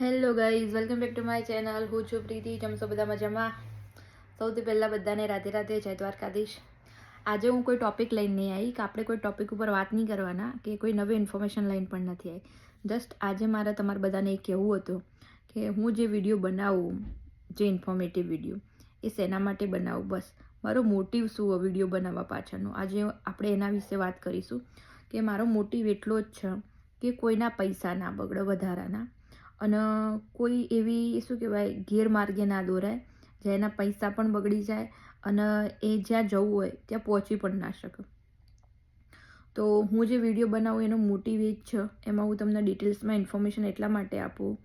Hello guys welcome back to my channel હું છું પ્રીતિ. જમશો બધા મજામાં? સૌથી પહેલાં બધાને રાધે રાધે જય દ્વારકાધીશ. આજે હું કોઈ ટોપિક લઈને નહીં આવી, કે આપણે કોઈ ટોપિક ઉપર વાત નહીં કરવાના, કે કોઈ નવી ઇન્ફોર્મેશન લઈને પણ નથી આવી. જસ્ટ આજે મારે તમારે બધાને એ કહેવું હતું કે હું જે વીડિયો બનાવું, જે ઇન્ફોર્મેટિવ વીડિયો એ શેના માટે બનાવું? બસ, મારો મોટિવ શું વીડિયો બનાવવા પાછળનો? આજે આપણે એના વિશે વાત કરીશું કે મારો મોટિવ એટલો જ છે કે કોઈના પૈસા ના બગડે, વધારાના. અને કોઈ એવી શું કહેવાય, ગેરમાર્ગે ના દોરાય જેના પૈસા પણ બગડી જાય અને એ જ્યાં જવું હોય, ત્યાં પહોંચી પણ ના શકે. તો હું જે વીડિયો બનાવું એનો મોટિવેટ છે, એમાં હું તમને ડિટેલ્સમાં ઇન્ફોર્મેશન એટલા માટે આપું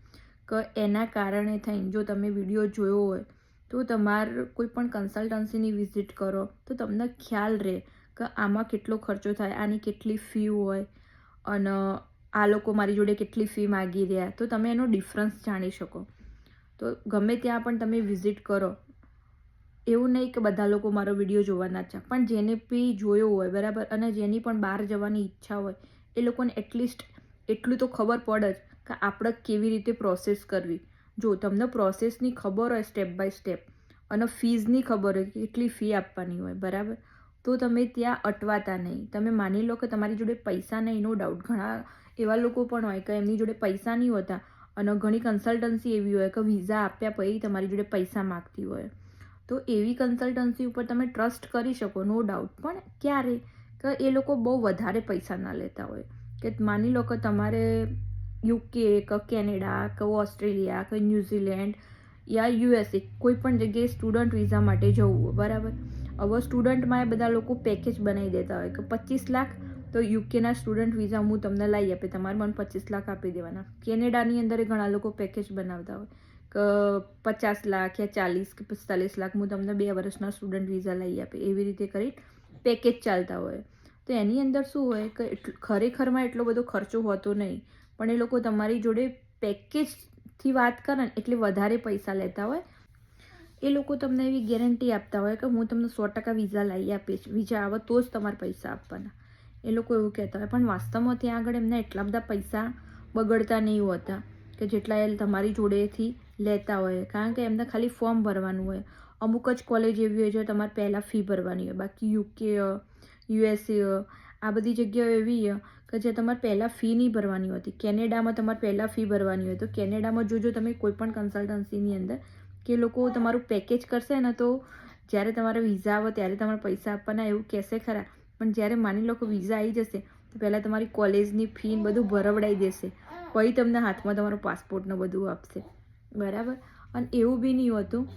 કે એના કારણે થઈને જો તમે વીડિયો જોયો હોય, તો તમારે કોઈ પણ કન્સલ્ટન્સીની વિઝિટ કરો, તો તમને ખ્યાલ રહે કે આમાં કેટલો ખર્ચો થાય, આની કેટલી ફી હોય અને આ લોકો મારી જોડે કેટલી ફી માગી રહ્યા. તો તમે એનો ડિફરન્સ જાણી શકો. તો ગમે ત્યાં પણ તમે વિઝિટ કરો. એવું નહીં કે બધા લોકો મારો વીડિયો જોવાના છે. પણ જેને બી જોયો હોય, બરાબર? અને જેની પણ બહાર જવાની ઈચ્છા હોય, એ લોકોને એટલીસ્ટ એટલું તો ખબર પડે જ કે આપણે કેવી રીતે પ્રોસેસ કરવી. જો તમને પ્રોસેસની ખબર હોય સ્ટેપ બાય સ્ટેપ અને ફીઝની ખબર હોય કે કેટલી ફી આપવાની હોય, બરાબર? તો તમે ત્યાં અટવાતા નહીં. તમે માની લો કે તમારી જોડે પૈસા નહીં નો ડાઉટ ઘણા એવા લોકો પણ હોય કે એમની જોડે પૈસા નહીં હોતા અને ઘણી કન્સલ્ટન્સી એવી હોય કે વિઝા આપ્યા પછી તમારી જોડે પૈસા માગતી હોય. તો એવી કન્સલ્ટન્સી ઉપર તમે ટ્રસ્ટ કરી શકો નો ડાઉટ પણ ક્યારે? કે એ લોકો બહુ વધારે પૈસા ના લેતા હોય. કે માની લો કે તમારે યુકે કે કેનેડા કે ઓસ્ટ્રેલિયા કે ન્યૂઝીલેન્ડ યા યુએસએ કોઈ પણ જગ્યાએ સ્ટુડન્ટ વિઝા માટે જવું બરાબર? હવે સ્ટુડન્ટમાં એ બધા લોકો પેકેજ બનાવી દેતા હોય કે પચીસ લાખ તો યુકેના સ્ટુડન્ટ વિઝા હું તમને લાવી આપે, તમારે મને પચીસ લાખ આપી દેવાના. કેનેડાની અંદર ઘણા લોકો પેકેજ બનાવતા હોય. કે પચાસ લાખ યા ચાલીસ કે પિસ્તાલીસ લાખ હું તમને બે વર્ષના સ્ટુડન્ટ વિઝા લઈ આપે, એવી રીતે કરી પેકેજ ચાલતા હોય. તો એની અંદર શું હોય કે ખરેખરમાં એટલો બધો ખર્ચો હોતો નહીં, પણ એ લોકો તમારી જોડે પેકેજથી વાત કરે ને એટલે વધારે પૈસા લેતા હોય. એ લોકો તમને એવી ગેરંટી આપતા હોય કે હું તમને સો ટકા વિઝા લાવી આપીશ વિઝા આવે તો જ તમારે પૈસા આપવાના. એ લોકો એવું કહેતા હોય. પણ વાસ્તવમાં ત્યાં આગળ એમને એટલા બધા પૈસા બગડતા નહીં હોતા કે જેટલા એ તમારી જોડેથી લેતા હોય. કારણ કે એમને ખાલી ફોર્મ ભરવાનું હોય. અમુક જ કોલેજ એવી હોય છે તમારે પહેલાં ફી ભરવાની હોય. બાકી યુકે યુએસએ આ બધી જગ્યાઓ એવી કે જે તમારે પહેલાં ફી નહીં ભરવાની હોતી. કેનેડામાં તમારે પહેલાં ફી ભરવાની હોય. તો કેનેડામાં જોજો તમે કોઈ પણ કન્સલ્ટન્સીની અંદર કે લોકો તમારું પેકેજ કરશે ને તો જ્યારે તમારે વિઝા આવે ત્યારે તમારે પૈસા આપવાના એવું કહેશે ખરા. પણ જ્યારે માની લો કે વિઝા આવી જશે, તો પહેલાં તમારી કોલેજની ફી બધું ભરવડાવી દેશે. પછી તમને હાથમાં તમારો પાસપોર્ટને બધું આપશે. બરાબર? અને એવું બી નહીં હોતું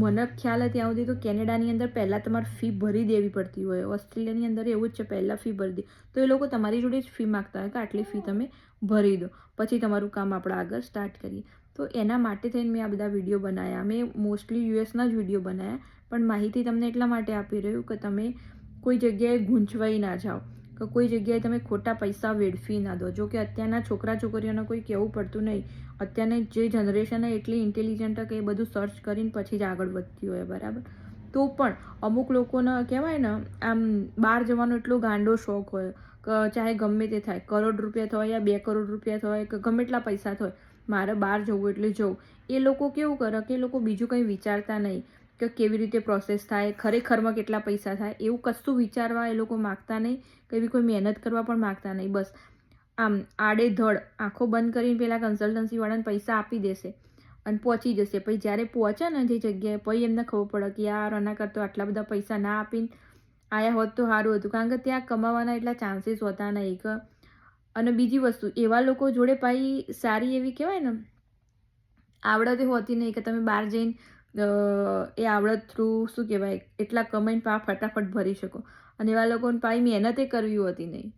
મને ખ્યાલ ત્યાં સુધી તો કેનેડાની અંદર પહેલાં તમારે ફી ભરી દેવી પડતી હોય. ઓસ્ટ્રેલિયાની અંદર એવું જ છે, પહેલાં ફી ભરી દે. તો એ લોકો તમારી જોડે જ ફી માગતા હોય કે આટલી ફી તમે ભરી દો. પછી તમારું કામ આપણે આગળ સ્ટાર્ટ કરીએ. તો એના માટે થઈને મેં આ બધા વીડિયો બનાવ્યા મેં મોસ્ટલી યુએસના જ વીડિયો બનાવ્યા પણ માહિતી તમને એટલા માટે આપી રહ્યું કે તમે કોઈ જગ્યાએ ગૂંચવાઈ ના જાઓ કે કોઈ જગ્યાએ તમે ખોટા પૈસા વેડફી ના દો. જો કે અત્યારના છોકરા છોકરીઓને કોઈ કહેવું પડતું નહીં. અત્યારની જે જનરેશન એટલી ઇન્ટેલિજન્ટ કે એ બધું સર્ચ કરીને પછી જ આગળ વધતી હોય, બરાબર? તો પણ અમુક લોકોને કહેવાય ને, આમ બહાર જવાનો એટલો ગાંડો શોખ હોય કે ચાહે ગમે તે થાય, કરોડ રૂપિયા થાય યા બે કરોડ રૂપિયા થાય કે ગમે એટલા પૈસા થાય મારે બહાર જવું એટલે જવું. એ લોકો કેવું કરે કે એ લોકો બીજું કંઈ વિચારતા નહીં. કે કેવી રીતે પ્રોસેસ થાય, ખરેખરમાં કેટલા પૈસા થાય, એવું કશું વિચારવા એ લોકો માગતા નહીં કે એવી કોઈ મહેનત કરવા પણ માગતા નહીં. બસ, આમ આડેધડ આંખો બંધ કરીને પેલા કન્સલ્ટન્સીવાળાને પૈસા આપી દેશે અને પહોંચી જશે. પછી જ્યારે પહોંચે ને જે જગ્યાએ, પછી એમને ખબર પડે કે યાર, આના કરતો આટલા બધા પૈસા ના આપીને આયા હોત તો સારું હતું. કારણ કે ત્યાં કમાવાના એટલા ચાન્સીસ હોતા નહીં કે અને બીજી વસ્તુ, એવા લોકો જોડે પાછી સારી એવી કહેવાય ને, આવડત હોતી નહીં કે તમે બહાર જઈને એ આવડત થ્રુ શું કહેવાય? એટલા કમેન્ટ પા ફટાફટ ભરી શકો. અને એવા લોકોને પાઈ મહેનતે કરવી હોતી નહીં.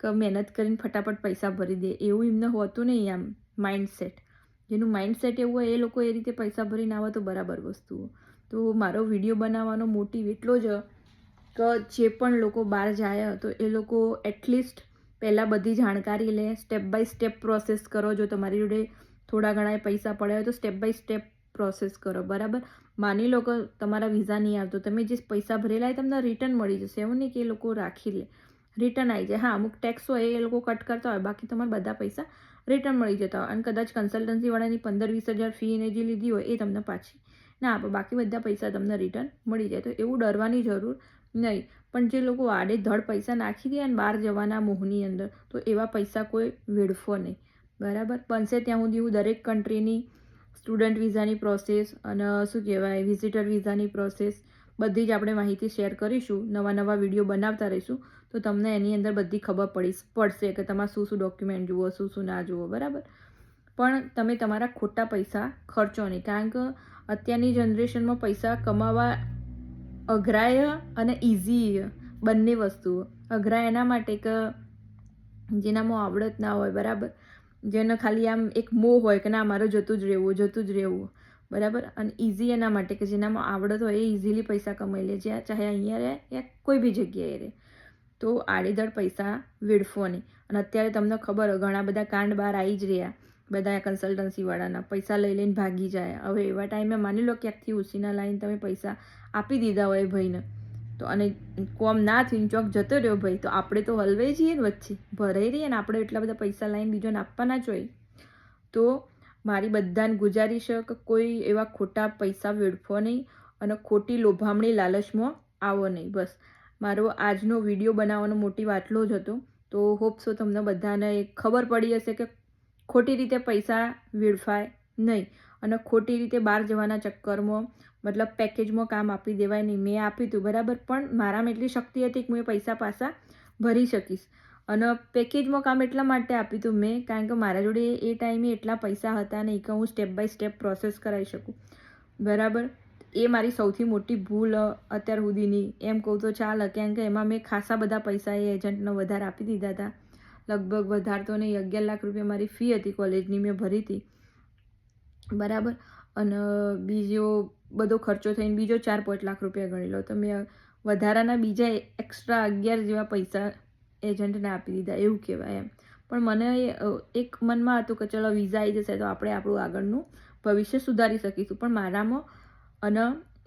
કે મહેનત કરીને ફટાફટ પૈસા ભરી દે. એવું એમને હોતું નહીં આમ માઇન્ડસેટ જેનું માઇન્ડસેટ એવું હોય એ લોકો એ રીતે પૈસા ભરીને આવે તો બરાબર વસ્તુઓ. તો મારો વીડિયો બનાવવાનો મોટિવ એટલો જ, કે જે પણ લોકો બહાર જાય તો એ લોકો એટલીસ્ટ પહેલાં બધી જાણકારી લે. સ્ટેપ બાય સ્ટેપ પ્રોસેસ કરો. જો તમારી જોડે થોડા ઘણા પૈસા પડ્યા હોય તો સ્ટેપ બાય સ્ટેપ પ્રોસેસ કરો, બરાબર? માની લો કે તમારા વિઝા નહીં આવતો, તમે જે પૈસા ભરેલા હોય તમને રિટર્ન મળી જશે, એવું નહીં કે એ લોકો રાખી લે. રિટર્ન આવી જાય. હા, અમુક ટેક્સ હોય એ લોકો કટ કરતા હોય, બાકી તમારા બધા પૈસા રિટર્ન મળી જતા હોય. અને કદાચ કન્સલ્ટન્સીવાળાની પંદર વીસ હજાર ફી એને જે લીધી હોય એ તમને પાછી ના આપે. બાકી બધા પૈસા તમને રિટર્ન મળી જાય. તો એવું ડરવાની જરૂર નહીં. પણ જે લોકો આડે ધડ પૈસા નાખી દે અને બહાર જવાના મોહની અંદર, તો એવા પૈસા કોઈ વેડફો નહીં. બરાબર? બનશે ત્યાં સુધી હું દરેક કન્ટ્રીની સ્ટુડન્ટ વિઝાની પ્રોસેસ અને શું કહેવાય, વિઝિટર વિઝાની પ્રોસેસ બધી જ આપણે માહિતી શેર કરીશું, નવા નવા વીડિયો બનાવતા રહીશું, તો તમને એની અંદર બધી ખબર પડી પડશે કે તમારે શું શું ડોક્યુમેન્ટ જુઓ, શું શું ના જુઓ, બરાબર? પણ તમે તમારા ખોટા પૈસા ખર્ચો નહીં, કારણ કે અત્યારની જનરેશનમાં પૈસા કમાવા અઘરાય અને ઇઝી બંને વસ્તુઓ. અઘરા એના માટે કે જેનામાં આવડત ના હોય, બરાબર? જેને ખાલી આમ એક મોહ હોય કે ના મારે જતું જ રહેવું, જતું જ રહેવું. બરાબર? અને ઇઝી એના માટે કે જેનામાં આવડત હોય એ ઇઝીલી પૈસા કમાઈ લે. જ્યાં ચાહે અહીંયા રહે યા કોઈ બી જગ્યાએ રહે. તો આડેધડ પૈસા વેડફો નહીં. અને અત્યારે તમને ખબર હોય ઘણા બધા કાંડ બહાર આવી જ રહ્યા. બધા કન્સલ્ટન્સીવાળાના પૈસા લઈ લઈને ભાગી જાય. હવે એવા ટાઈમે માની લો ક્યાંકથી ઉસીના લાઈન તમે પૈસા આપી દીધા હોય ભાઈને. તો અને કોમ ના થઈને ચોક જતો રહ્યો ભાઈ, તો આપણે તો હલવાઈ જઈએ ને વચ્ચે. ભરાઈ રહીએ ને આપણે એટલા બધા પૈસા લાઈન બીજોને આપવાના જ હોય. તો મારી બધાને ગુજારી કે કોઈ એવા ખોટા પૈસા વેડફો નહીં અને ખોટી લોભામણી લાલચમાં આવો નહીં. બસ, મારો આજનો વીડિયો બનાવવાનો મોટી વાટલો જ હતો. તો હોપ સો તમને બધાને ખબર પડી હશે કે ખોટી રીતે પૈસા વેડફાય નહીં અને ખોટી રીતે બહાર જવાના ચક્કરમાં મતલબ પેકેજમાં કામ આપી દેવાય નહીં. મેં આપ્યું હતું બરાબર? પણ મારામાં એટલી શક્તિ હતી કે હું એ પૈસા પાછા ભરી શકીશ. અને પેકેજમાં કામ એટલા માટે આપ્યું હતું મેં, કારણ કે મારા જોડે એ ટાઈમે એટલા પૈસા હતા નહીં કે હું સ્ટેપ બાય સ્ટેપ પ્રોસેસ કરાવી શકું. બરાબર? એ મારી સૌથી મોટી ભૂલ અત્યાર સુધીની. એમ કહું તો ચાલ, કેમ કે એમાં મેં ખાસા બધા પૈસા એ એજન્ટને વધારે આપી દીધા હતા. લગભગ વધારતો નહીં, અગિયાર લાખ રૂપિયા મારી ફી હતી કોલેજની મેં ભરી હતી. બરાબર? અને બીજો બધો ખર્ચો થઈને બીજો ચાર પાંચ લાખ રૂપિયા ગણી લો. તો મેં વધારાના બીજા એક્સ્ટ્રા અગિયાર જેવા પૈસા એજન્ટને આપી દીધા, એવું કહેવાય એમ. પણ મને એક મનમાં હતું કે ચલો વિઝા આવી જશે તો આપણે આપણું આગળનું ભવિષ્ય સુધારી શકીશું. પણ મારામાં અને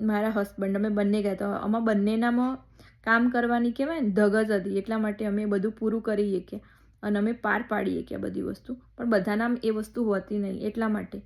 મારા હસબન્ડ અમે બંને ગયા તો આમાં બંનેનામાં કામ કરવાની કહેવાય ને, ધગજ હતી. એટલા માટે અમે બધું પૂરું કરીએ કે અને અમે પાર પાડીએ કે બધી વસ્તુ. પણ બધાના એ વસ્તુ હોતી નહીં. એટલા માટે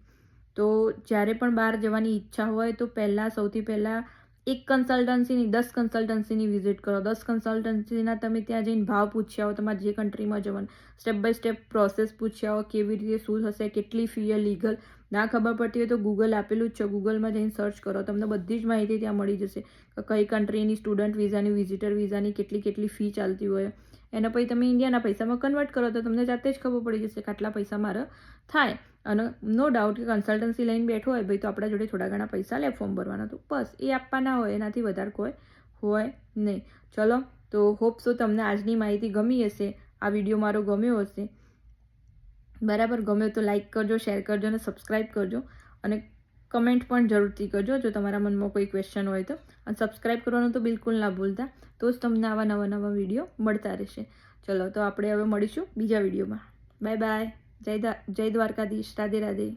તો જ્યારે પણ બહાર જવાની ઈચ્છા હોય તો પહેલાં સૌથી પહેલાં એક કન્સલ્ટન્સીની દસ કન્સલ્ટન્સીની વિઝિટ કરો. દસ કન્સલ્ટન્સીના તમે ત્યાં જઈને ભાવ પૂછ્યા હો તમારે જે કન્ટ્રીમાં જવાનું સ્ટેપ બાય સ્ટેપ પ્રોસેસ પૂછ્યા હો કેવી રીતે શું થશે, કેટલી ફી લીગલ ના ખબર પડતી હોય તો ગૂગલ આપેલું જ છે. ગૂગલમાં જઈને સર્ચ કરો. તમને બધી જ માહિતી ત્યાં મળી જશે કઈ કન્ટ્રીની સ્ટુડન્ટ વિઝાની વિઝિટર વિઝાની કેટલી કેટલી ફી ચાલતી હોય. એના પછી તમે ઇન્ડિયાના પૈસામાં કન્વર્ટ કરો તો તમને જાતે જ ખબર પડી જશે કે આટલા પૈસા મારા થાય. અને નો ડાઉટ કે કન્સલ્ટન્સી લઈને બેઠો હોય, ભાઈ તો આપણા જોડે થોડા ઘણા પૈસા લે ફોર્મ ભરવાના તો બસ, એ આપવાના હોય, એનાથી વધારે કોઈ હોય નહીં. ચલો, તો હોપ સો તમને આજની માહિતી ગમી હશે, આ વીડિયો મારો ગમ્યો હશે. બરાબર, ગમ્યો તો લાઈક કરજો શેર કરજો અને સબસ્ક્રાઈબ કરજો. અને કમેન્ટ પણ જરૂરથી કરજો, જો તમારા મનમાં કોઈ ક્વેશ્ચન હોય તો. અને સબસ્ક્રાઈબ કરવાનું તો બિલકુલ ના ભૂલતા, તો જ તમને આવા નવા નવા વીડિયો મળતા રહેશે. ચલો, તો આપણે હવે મળીશું બીજા વિડીયોમાં. બાય બાય જય જય દ્વારકાધીશ. રાધે રાધે.